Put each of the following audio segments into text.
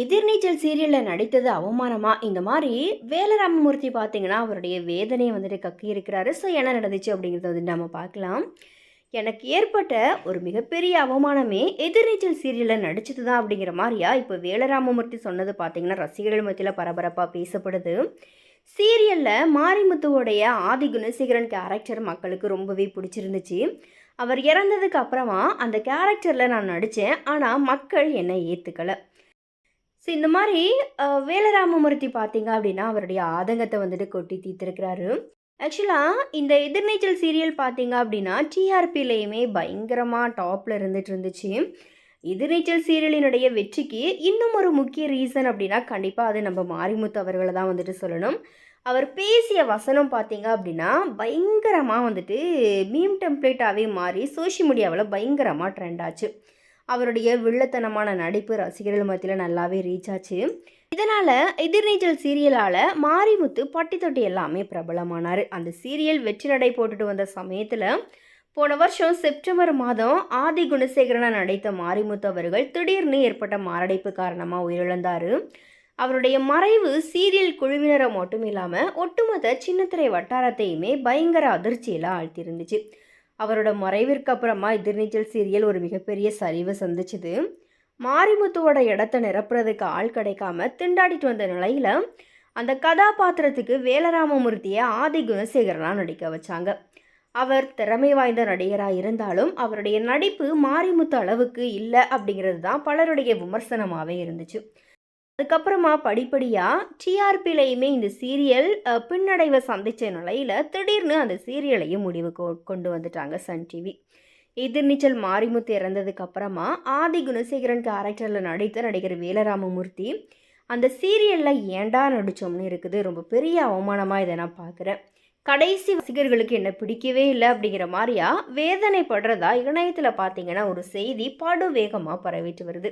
எதிர்நீச்சல் சீரியலில் நடித்தது அவமானமா? இந்த மாதிரி வேலராமமூர்த்தி பார்த்தீங்கன்னா அவருடைய வேதனையை வந்துட்டு கக்கி இருக்கிறாரு. ஸோ என்ன நடந்துச்சு அப்படிங்கிறத வந்து நம்ம பார்க்கலாம். எனக்கு ஏற்பட்ட ஒரு மிகப்பெரிய அவமானமே எதிர்நீச்சல் சீரியலில் நடிச்சது தான் அப்படிங்கிற மாதிரியா? இப்போ வேலராமமூர்த்தி சொன்னது பார்த்தீங்கன்னா ரசிகர்கள் மத்தியில் பரபரப்பாக பேசப்படுது. சீரியலில் மாரிமுத்துவோடைய ஆதி குணசேகரன் கேரக்டர் மக்களுக்கு ரொம்பவே பிடிச்சிருந்துச்சு. அவர் இறந்ததுக்கு அப்புறமா அந்த கேரக்டரில் நான் நடித்தேன் ஆனால் மக்கள் என்னை ஏற்றுக்கலை ஸோ இந்த மாதிரி வேலராமமூர்த்தி பார்த்தீங்க அப்படின்னா அவருடைய ஆதங்கத்தை வந்துட்டு கொட்டி தீர்த்திருக்கிறாரு. ஆக்சுவலாக இந்த எதிர்நீச்சல் சீரியல் பார்த்தீங்க அப்படின்னா டிஆர்பிலையுமே பயங்கரமாக டாப்பில் இருந்துட்டு இருந்துச்சு எதிர்நீச்சல் சீரியலினுடைய வெற்றிக்கு இன்னும் ஒரு முக்கிய ரீசன் அப்படின்னா கண்டிப்பாக அது நம்ம மாரிமுத்து அவர்களை தான் வந்துட்டு சொல்லணும். அவர் பேசிய வசனம் பார்த்தீங்க அப்படின்னா பயங்கரமாக வந்துட்டு மீம் டெம்ப்ளேட்டாகவே மாறி சோஷியல் மீடியாவில் பயங்கரமாக ட்ரெண்ட் ஆச்சு. அவருடைய வில்லத்தனமான நடிப்பு ரசிகர்கள் மத்தியில் நல்லாவே ரீச் ஆச்சு. இதனால் எதிர்நீச்சல் சீரியலால் மாரிமுத்து பட்டி தொட்டி எல்லாமே பிரபலமானார். அந்த சீரியல் வெற்றி நடை போட்டுட்டு வந்த சமயத்தில் போன வருஷம் செப்டம்பர் மாதம் ஆதி குணசேகரனை நடித்த மாரிமுத்து அவர்கள் திடீர்னு ஏற்பட்ட மாரடைப்பு காரணமாக உயிரிழந்தார். அவருடைய மறைவு சீரியல் குழுவினரை மட்டும் இல்லாமல் ஒட்டுமொத்த சின்னத்திரை வட்டாரத்தையுமே பயங்கர அதிர்ச்சியில் ஆழ்த்திருந்துச்சு அவரோட மறைவிற்கு அப்புறமா எதிர்நீச்சல் சீரியல் ஒரு மிகப்பெரிய சரிவை சந்திச்சுது. மாரிமுத்துவோட இடத்த நிரப்புறதுக்கு ஆள் கிடைக்காம திண்டாடிட்டு வந்த நிலையில் அந்த கதாபாத்திரத்துக்கு வேலராமமூர்த்தியை ஆதி குணசேகரனாக நடிக்க வச்சாங்க. அவர் திறமை வாய்ந்த நடிகராக இருந்தாலும் அவருடைய நடிப்பு மாரிமுத்து அளவுக்கு இல்லை அப்படிங்கிறது தான் பலருடைய விமர்சனமாகவே இருந்துச்சு. அதுக்கப்புறமா படிப்படியாக டிஆர்பிலையுமே இந்த சீரியல் பின்னடைவை சந்தித்த நிலையில் திடீர்னு அந்த சீரியலையும் முடிவு கொ- கொண்டு வந்துட்டாங்க சன் டிவி. எதிர்நீச்சல் மாரிமுத்து இறந்ததுக்கு அப்புறமா ஆதி குணசேகரன் கேரக்டரில் நடித்த நடிகர் வேலராமமூர்த்தி அந்த சீரியலில் ஏன்டா நடித்தோம்னு இருக்குது ரொம்ப பெரிய அவமானமாக இதை நான் பார்க்குறேன் கடைசி ரசிகர்களுக்கு என்ன பிடிக்கவே இல்லை அப்படிங்கிற மாதிரியா வேதனைப்படுறதா இணையத்தில் பார்த்தீங்கன்னா ஒரு செய்தி படு வேகமாக பரவிட்டு வருது.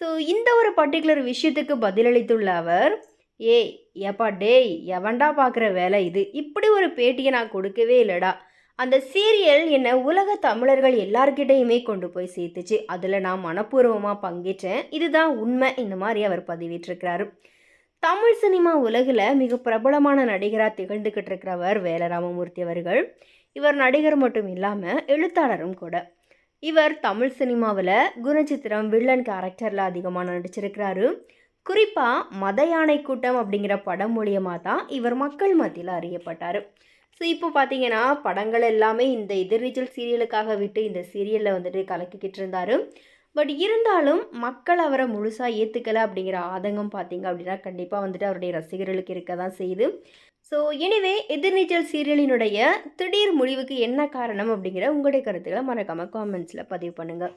ஸோ இந்த ஒரு பர்டிகுலர் விஷயத்துக்கு பதிலளித்துள்ள அவர் ஏய் ஏப்பா டேய் எவன்டா பார்க்குற வேலை இது. இப்படி ஒரு பேட்டியை நான் கொடுக்கவே இல்லைடா. அந்த சீரியல் என்னை உலக தமிழர்கள் எல்லார்கிட்டையுமே கொண்டு போய் சேர்த்துச்சு. அதில் நான் மனப்பூர்வமாக பங்கேற்றேன். இதுதான் உண்மை. இந்த மாதிரி அவர் பதிவிட்டிருக்கிறாரு. தமிழ் சினிமா உலகில் மிக பிரபலமான நடிகராக திகழ்ந்துக்கிட்டு இருக்கிறவர் வேலராமமூர்த்தி அவர்கள். இவர் நடிகர் மட்டும் இல்லாமல் எழுத்தாளரும் கூட. இவர் தமிழ் சினிமாவில் குணச்சித்திரம் வில்லன் கேரக்டரில் அதிகமாக நடிச்சிருக்கிறாரு. குறிப்பாக மத யானை கூட்டம் அப்படிங்கிற படம் மூலியமாக தான் இவர் மக்கள் மத்தியில் அறியப்பட்டார். ஸோ இப்போ பார்த்தீங்கன்னா படங்கள் எல்லாமே இந்த எதிர்நீச்சல் சீரியலுக்காக விட்டு இந்த சீரியலில் வந்துட்டு கலக்கிக்கிட்டு இருந்தார். பட் இருந்தாலும் மக்கள் அவரை முழுசாக ஏற்றுக்கலை அப்படிங்கிற ஆதங்கம் பார்த்தீங்க அப்படின்னா கண்டிப்பாக வந்துட்டு அவருடைய ரசிகர்களுக்கு இருக்க தான் செய்யுது. ஸோ எனிவே எதிர்நீச்சல் சீரியலினுடைய திடீர் முடிவுக்கு என்ன காரணம் அப்படிங்கிற உங்களுடைய கருத்துக்களை மறக்காமல் காமெண்ட்ஸில் பதிவு பண்ணுங்கள்